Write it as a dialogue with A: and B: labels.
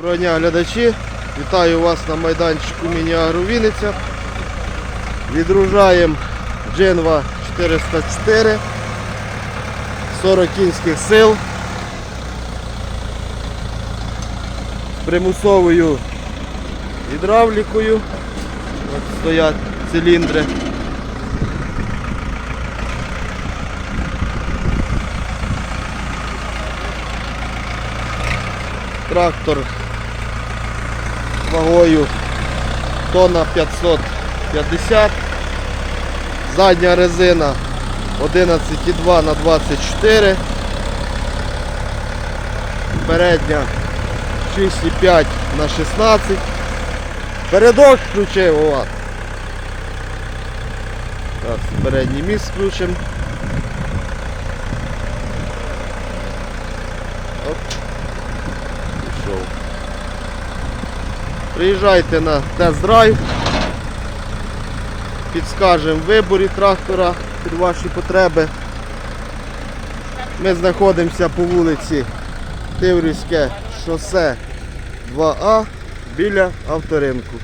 A: Доброго дня, глядачі. Вітаю вас на майданчику Міні-Агро Вінниця. Відружаємо Дженва 404, 40 кінських сил. З примусовою гідравлікою. От стоять циліндри. Трактор вагою тонна 550. Задня резина 11,2 на 24. Передня 6,5 на 16. Передок включив о, от. Так, передній міст включимо. Оп. Пішов. Приїжджайте на тест-драйв. Підскажемо виборі трактора під ваші потреби. Ми знаходимося по вулиці Тиврівське шосе 2А біля авторинку.